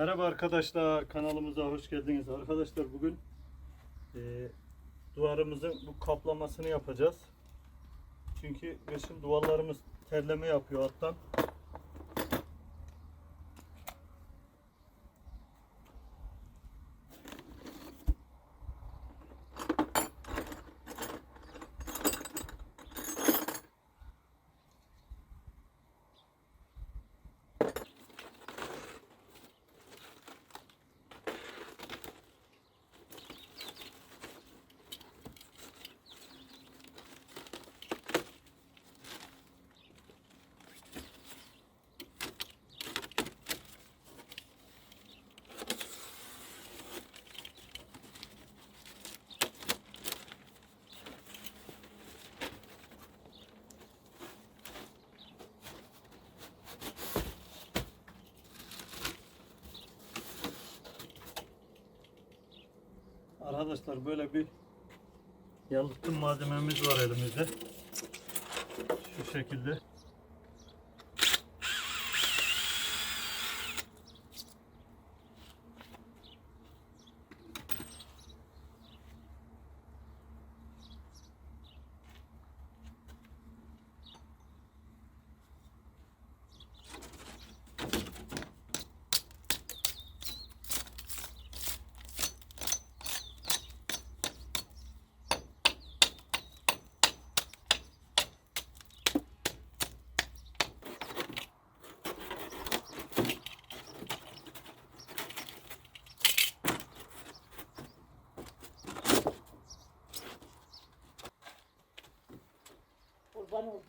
Merhaba arkadaşlar kanalımıza hoş geldiniz. Arkadaşlar bugün e, duvarımızın bu kaplamasını yapacağız. Çünkü kışın duvarlarımız terleme yapıyor alttan. Arkadaşlar böyle bir yalıtım malzememiz var elimizde. Şu şekilde.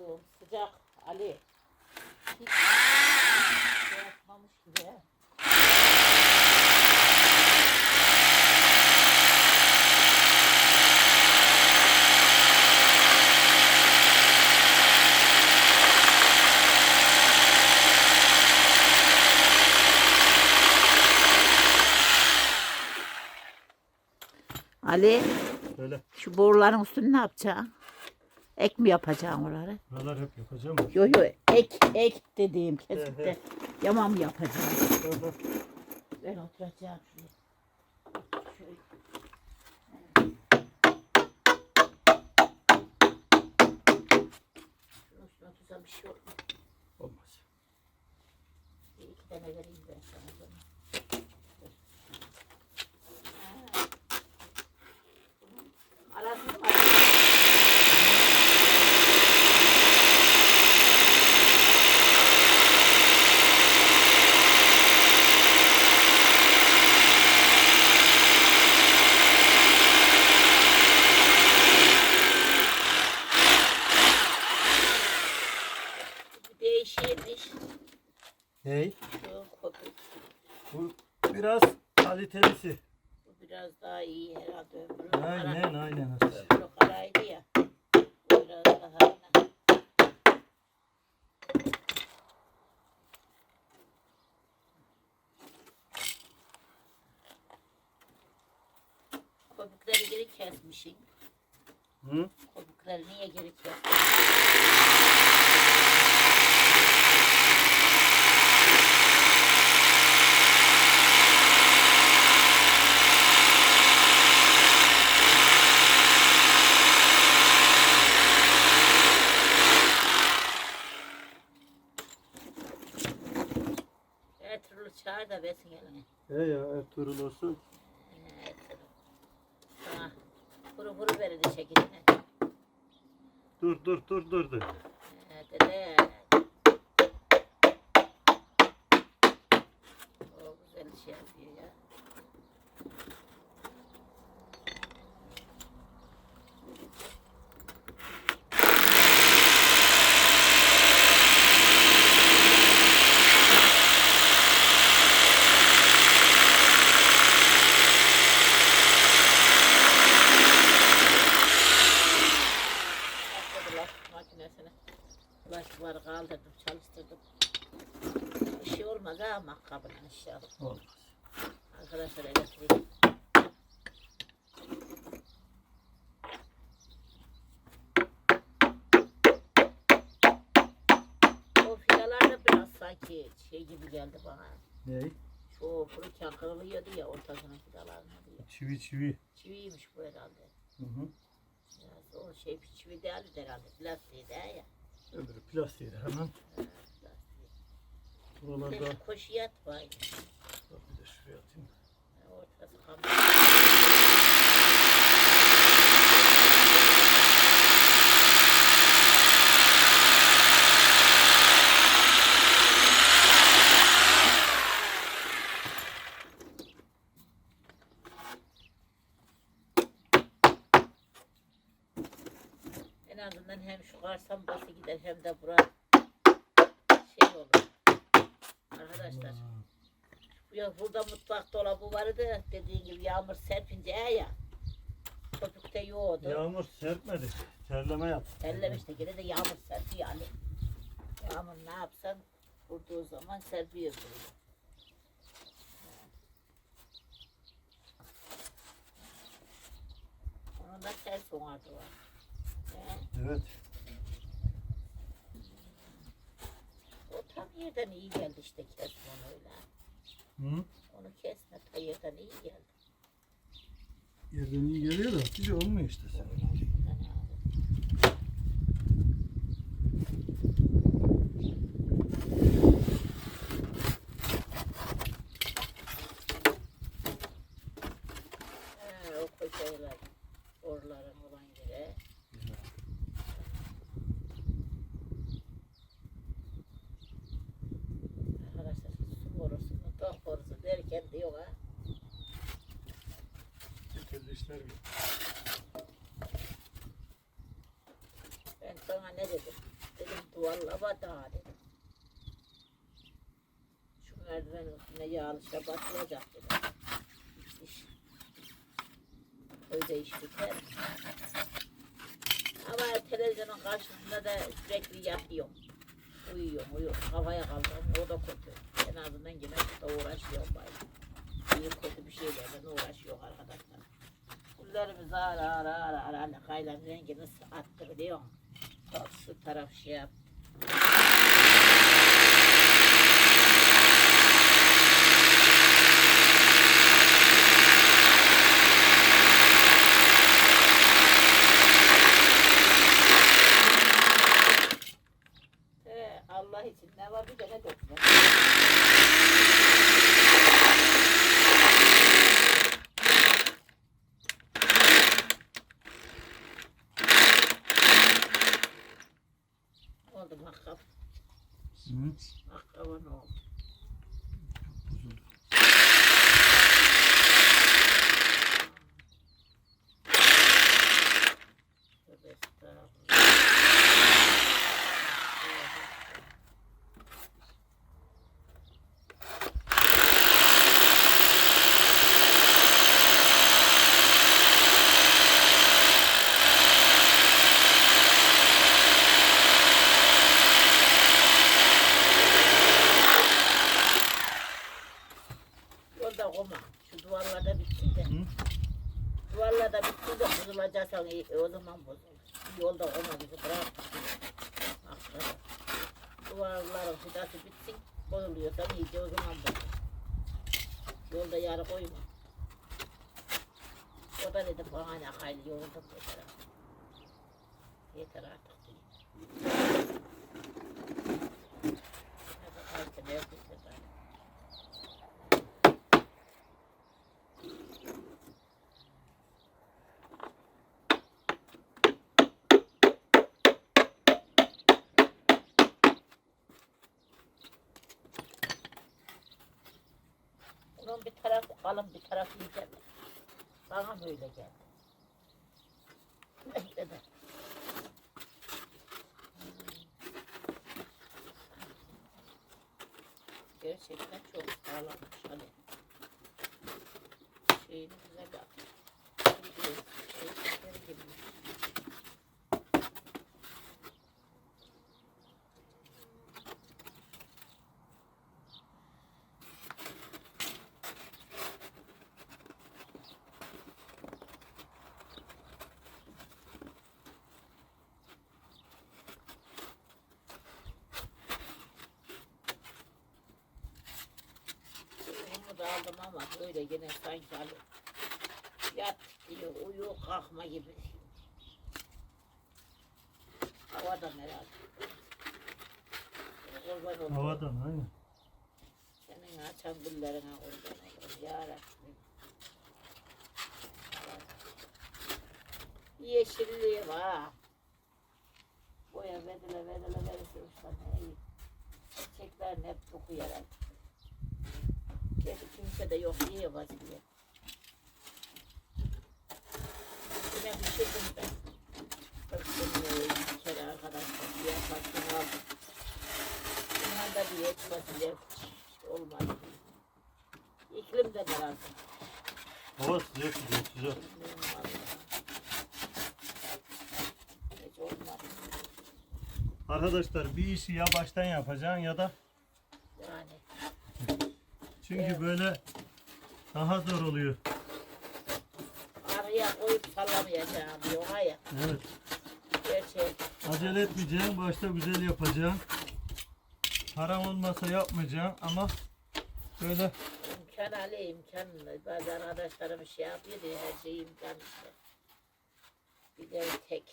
Olduğum sıcak Ali. Hiç şey yapmamış gibi. Ali Böyle. şu boruların üstünü ne yapacaksın? Ek mi yapacaksın oraları? Buralar hep yapacağım. Yo yo ek ek dediğim kesip de yamam yapacağım. Ben oturacağım şuraya. Şöyle. Şunun üstüne otursam bir şey olmaz. Olmaz. Bir iki tane vereyim ben sana. o zaman. Ney? Şu. Bu biraz kalitelisi. Bu biraz daha iyi herhalde öbürü. kara- Aynen aynen. Öbürü karaydı ya. Bu biraz daha. Köpükleri geri kesmişsin. Hı? Köpükleri niye geri kestin? Ertuğrul çağır da versin eline. He ya Ertuğrul olsun. Yine Ertuğrul. Sana kuru kuru verin şekilde. Dur dur dur dur dur. Dede. O güzel şey yapıyor ya. Başladılar makinesine. Bulaşıkları kaldırdım, çalıştırdım. Bir şey olmaz ha makkabına inşallah. Olmaz. Arkadaşlar elektrik. O fiyalar da biraz sanki şey gibi geldi bana. Ney? Şu fırıkken kırılıyordu ya ortasının fidalarına diye. Çivi çivi. Çiviymiş bu herhalde. Hı hı. Biraz o şey çivi değildi herhalde. Plastiği de ya. Öbürü plastiği de hemen. Buralarda şu koşuyat var. Bak bir de şuraya atayım. Ortası kapalı. En azından hem şu karsan bası gider hem de bura şey olur. Arkadaşlar. Ya burada mutfak dolabı vardı. Dediğin gibi yağmur serpince ya. Köpükte yoğdu. Yağmur serpmedi. Ellemişti gene de yağmur serpiyor yani. Yağmur ne yapsan vurduğu zaman serpiyor böyle. Onun da ters. He, Evet. O tam yerden iyi geldi işte kesme onu öyle. Hı? Onu kesme ta yerden iyi geldi. Yerden iyi geliyor da Hatice olmuyor işte sen. Fena. Ha, o koşaylar, orların olan yere. Arkadaşlar su borusu, mutfak borusu derken diyor ha. Türlü işler gibi. Ben sana ne dedim? Dedim duvarlama daha dedim. Şu merdivenin üstüne yağlı şey batılacak dedim. İş. Öyle iş biter. Ama televizyonun karşısında da sürekli yatıyorum. Uyuyorum, uyuyorum. Kafaya kaldım. O da kötü. En azından yine da uğraşıyorum bayağı. İyi kötü bir şeylerle uğraşıyor arkadaşlar. Kullarımız ara ara ara ara ara kaylan rengini attı biliyor musun? Bak şu taraf şey yap. He, Allah için ne var bir de ne dökme. Oldu makkap. Hı? Makkaba ne oldu? Bozuldu. Tövbe estağfurullah. Yolda koma. Şu duvarlarda bitsin de. Hı? Duvarlarda bitsin de bozulacaksan iyi, o zaman bozulur. Yolda koma bizi bırak. Aklına. Duvarların fidası bitsin. Bozuluyorsa iyice o zaman bozulur. Yolda yarı koyma. O da dedim bana ne hayli yoruldum yeter artık. Yeter artık diye. Hadi kalktı, ne yapayım Bana mı öyle geldi? Gerçekten çok sağlammış hani. Şeyini güzel yapmış. Şey, şey, şey, ama böyle gene sanki hani yat diyor uyu kalkma gibi. Hava da merak. Kurban olayım. Havadan aynen. Senin açan güllerine kurban olayım. Ya Rabbim. Yeşilliği var. Boya vedile vedile uçtan iyi. Çiçeklerin hep dokuyarak. Gerçi kimse de yok diye vazgeçiyor. Yine bir şey ben. Bıktım ya bir kere arkadaşlar. Bir yapasını aldım. Bundan da bir et fasulye olmadı. İklim de lazım. Hava sıcak sıcak sıcak. Arkadaşlar bir işi ya baştan yapacaksın ya da. Çünkü Evet. böyle daha zor oluyor. Araya koyup sallamayacağım diyor. Hayır. Evet. Gerçek. Acele etmeyeceksin. Başta güzel yapacaksın. Haram olmasa yapmayacaksın ama böyle İmkan Ali imkan. Bazı arkadaşlarım şey yapıyor diye her şey imkan işte. Bir de tek.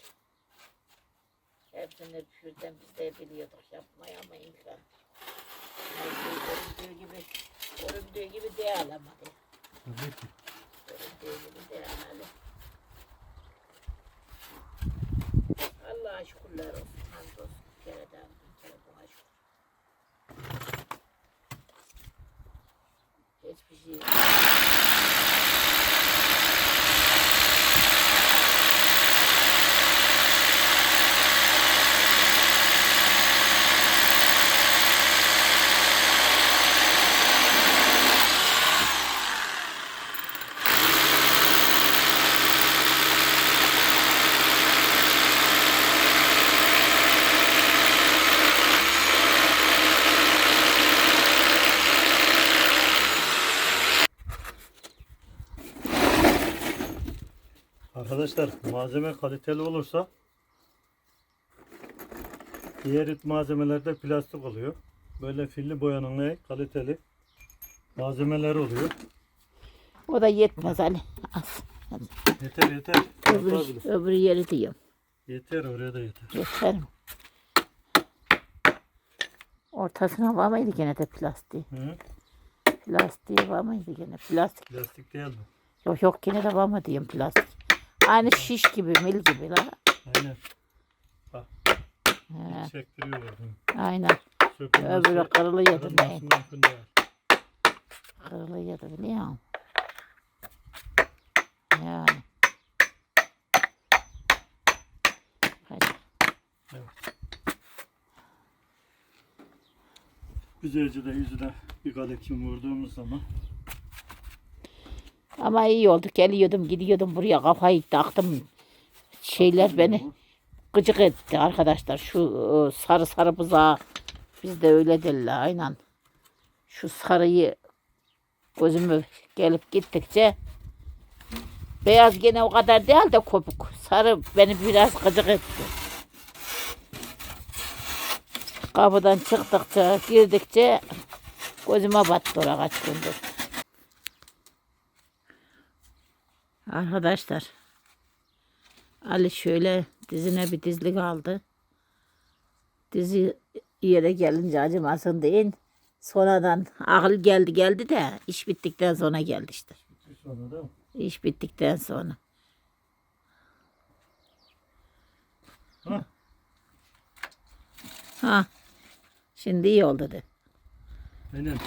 Hepsini pürden biz de biliyorduk yapmayı ama imkan. Her şey göründüğü gibi, göründüğü gibi değil ama. Göründüğü gibi değil Ali. Allah'a şükürler olsun. Hamdolsun. Bir kere daha bir kere buna şükür. Hiçbir şey yok. Arkadaşlar malzeme kaliteli olursa diğer malzemelerde plastik oluyor. Böyle filli boyanın ne kaliteli malzemeler oluyor. O da yetmez Ali. Az. Yeter yeter. Yeter, Öbür, öbür yeri diyorum. yeter oraya da yeter. Yeter mi? Ortasına var mıydı gene de plastiği? Hı? Plastiği var mıydı gene? Plastik. Plastik değil mi? Yok yok gene de var mı diyeyim plastik. Aynı şiş gibi, mil gibi la. Aynen. He, Çektiriyor bakın. aynen. Sökülmesi, Öbürü kırılıyordu kırılması ne? mümkün değil. Kırılıyordu biliyor musun? Yani. Hadi. Güzelce de yüzüne bir kalekim vurduğumuz zaman Ama iyi oldu. Geliyordum, gidiyordum buraya kafayı taktım. Şeyler beni gıcık etti arkadaşlar. Şu e, sarı sarı buzağı. Bizde öyle derler aynen. Şu sarıyı gözümü gelip gittikçe beyaz gene o kadar değil de kopuk. Sarı beni biraz gıcık etti. Kapıdan çıktıkça, girdikçe gözüme battı oraya kaç gündür. Arkadaşlar Ali şöyle dizine bir dizlik aldı. Dizi yere gelince acımasın deyin. Sonradan akıl geldi geldi de iş bittikten sonra geldi işte. sonra da İş bittikten sonra. Ha. Ha. Şimdi iyi oldu de. Aynen.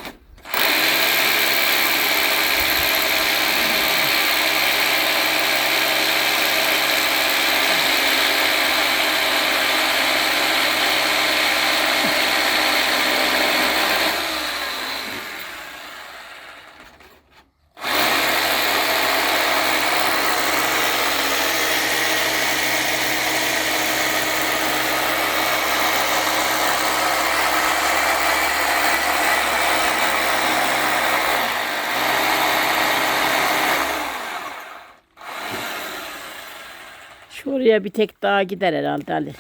Şuraya bir tek daha gider herhalde Ali.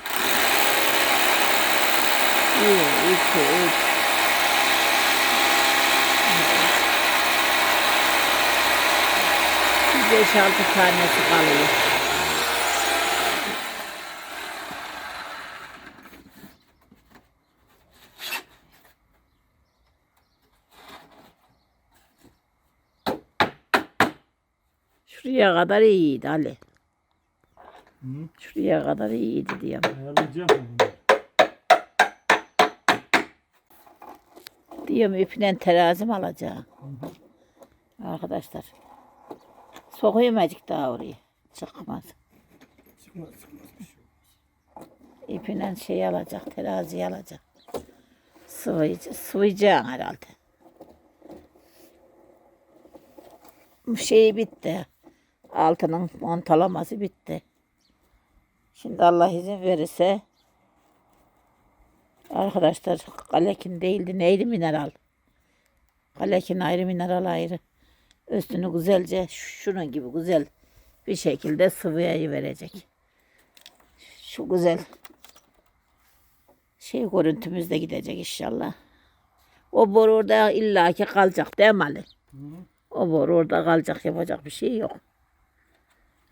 Bir, iki, üç. 5-6 tanesi kalıyor. Şuraya kadar iyiydi Ali. Hı? Şuraya kadar iyiydi diyorum. Ayarlayacağım bunu. Diyorum ipinen terazim alacağım. Arkadaşlar. Sokuyum azıcık daha oraya. Çıkmaz. Çıkmaz çıkmaz bir şey. İpinen şey alacak, terazi alacak. Sıvayıcı, sıvayacaksın herhalde. Bu şeyi bitti. Altının montalaması bitti. Şimdi Allah izin verirse arkadaşlar kalekin değildi neydi mineral. Kalekin ayrı mineral ayrı. Üstünü güzelce şunun gibi güzel bir şekilde sıvıya verecek. Şu güzel şey görüntümüz de gidecek inşallah. O boru orada illaki kalacak değil mi Ali? O boru orada kalacak yapacak bir şey yok.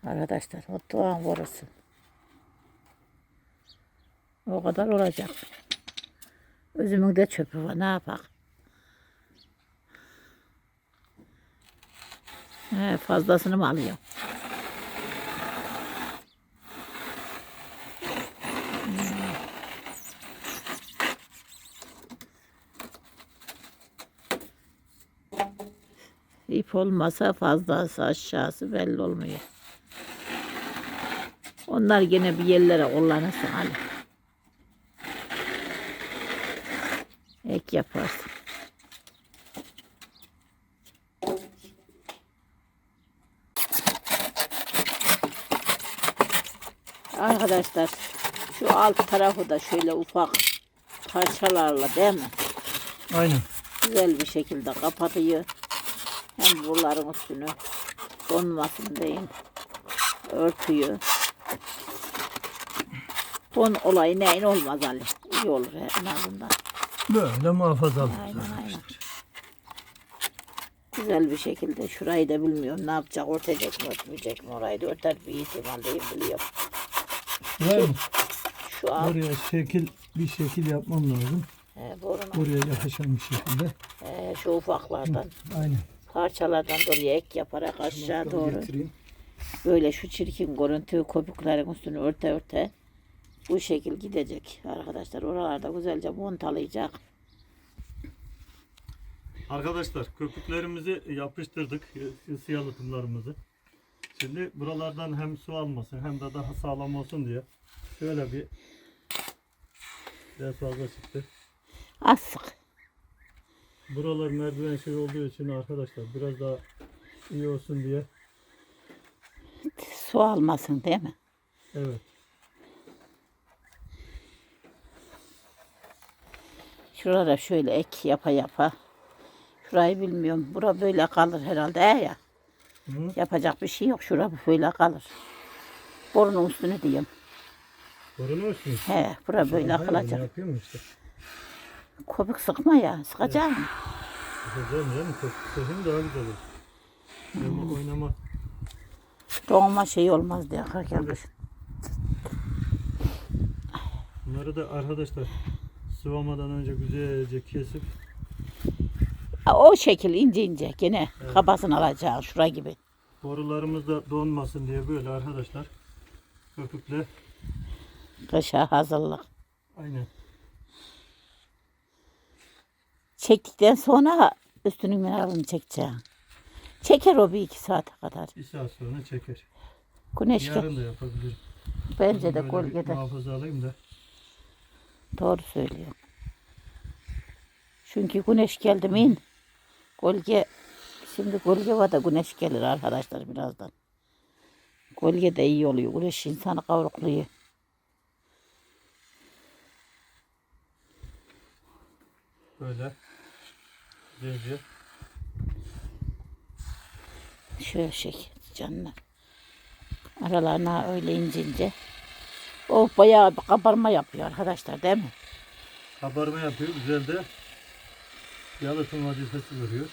Arkadaşlar o doğan borusu. O kadar olacak. Özümün de çöpü var ne yapak? He, fazlasını mı alıyorum? İp olmasa fazlası aşağısı belli olmuyor. Onlar gene bir yerlere kullanırsın Ali. Yaparsın. Arkadaşlar şu alt tarafı da şöyle ufak parçalarla değil mi? Aynen. güzel bir şekilde kapatıyor. Hem buraların üstünü donmasın deyin. Örtüyor. Don olayı neyin olmaz Ali. İyi olur en azından. Böyle muhafazalı. Aynen aynen. Güzel bir şekilde şurayı da bilmiyorum ne yapacak örtecek mi örtmeyecek mi orayı da örter bir ihtimaldeyim biliyorum. Var mı? Şu an Oraya şekil bir şekil yapmam lazım. e, boruna, Oraya yakışan bir şekilde. e, şu ufaklardan Aynen. parçalardan oraya ek yaparak aşağı doğru Getireyim. böyle şu çirkin görüntü köpüklerin üstünü örte örte bu şekil gidecek arkadaşlar. Oralarda güzelce montalayacak. Arkadaşlar köpüklerimizi yapıştırdık. Isi yalıtımlarımızı. Şimdi buralardan hem su almasın hem de daha sağlam olsun diye şöyle bir biraz fazla çıktı. Az sık. Buralar merdiven şey olduğu için arkadaşlar biraz daha iyi olsun diye. Su almasın değil mi? Evet. Şuralara şöyle ek yapa yapa. Şurayı bilmiyorum. Bura böyle kalır herhalde he ya. Hı? Yapacak bir şey yok. Şura böyle kalır. Borunun üstünü diyeyim. Korunu olsun. He, bura böyle Hayır, kalacak. Yapıyorum işte. Köpük sıkma ya. Sıkacağım. Güzel canım. Köpük sözüm daha güzel olur. Ama oynama. Doğma şey olmaz diye arkadaşlar. Bunları da arkadaşlar sıvamadan önce güzelce kesip O şekil ince ince gene kabasını alacağım şura gibi. borularımız da donmasın diye böyle arkadaşlar köpükle Kışa hazırlık. aynen Çektikten sonra üstünün mineralini çekeceğim. Çeker o bir iki saate kadar. bir saat sonra çeker. Güneş. Yarın da yapabilirim. Bence de Böyle bir gölgede. Muhafaza alayım da. Doğru söylüyor. Çünkü güneş geldi mi in. Gölge şimdi gölge var da güneş gelir arkadaşlar birazdan. Gölge de iyi oluyor. Güneş insanı kavrukluyor. Böyle güzelce Şöyle şey canlar. Aralarına öyle ince ince. O bayağı bir kabarma yapıyor arkadaşlar değil mi? kabarma yapıyor. Güzel de yalıtım vazifesi görüyor.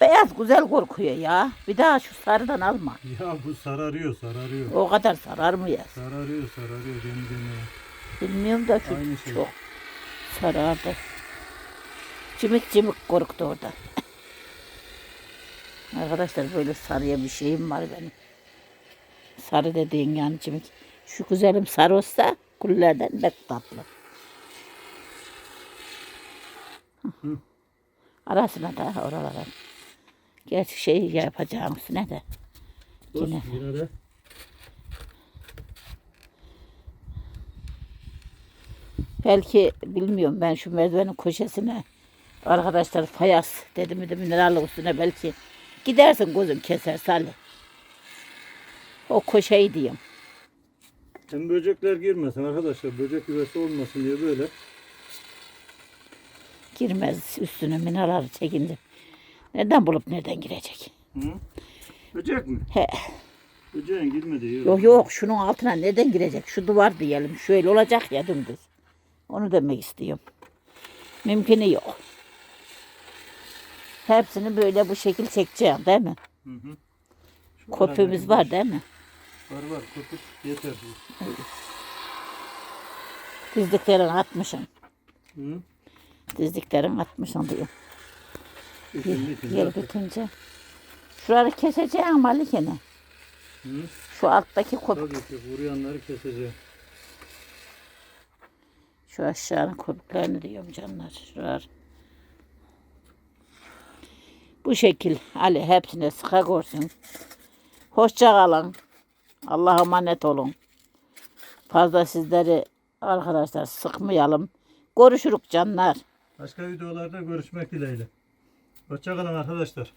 Beyaz güzel korkuyor ya. Bir daha şu sarıdan alma. Ya bu sararıyor sararıyor. O kadar sarar mı ya? Sararıyor sararıyor demi demi. Bilmiyorum da şu Aynı şey. çok sarardı. Cimik cimik korktu orada. Arkadaşlar böyle sarıya bir şeyim var benim. Sarı dediğin yani cimik. Şu güzelim sarı olsa kullerden pek tatlı. Hı. Arasına da oralara. Gerçi şey yapacağım üstüne de. Dur Yine. yine de. Belki bilmiyorum ben şu merdivenin köşesine arkadaşlar fayas dedim mi de minerallık üstüne belki gidersin gözüm keser Salih. O köşeyi diyeyim. Hem böcekler girmesin arkadaşlar. Böcek yuvası olmasın diye böyle. Girmez üstüne mineral çekindi. Nereden bulup nereden girecek? Hı? Böcek mi? He. Böceğin girmediği yer. Yok yok şunun altına nereden girecek? Şu duvar diyelim. Şöyle olacak ya dümdüz. Onu demek istiyorum. Mümkünü yok. Hepsini böyle bu şekil çekeceğim değil mi? Hı hı. Şu arada- var değil mi? Var var kopuk yeter. Dizliklerin atmışım. Hı? Dizliklerin atmışım diyor. Zaten. bitince. Şuraları keseceğim Malikene. Hı? Şu alttaki kop, Tabii ki vuruyanları keseceğim. şu aşağının kopuklarını diyorum canlar. Şuralar. Bu şekil Ali hepsine sıka korsun. Hoşça kalın. Allah'a emanet olun. Fazla sizleri arkadaşlar sıkmayalım. Görüşürük canlar. Başka videolarda görüşmek dileğiyle. Hoşçakalın arkadaşlar.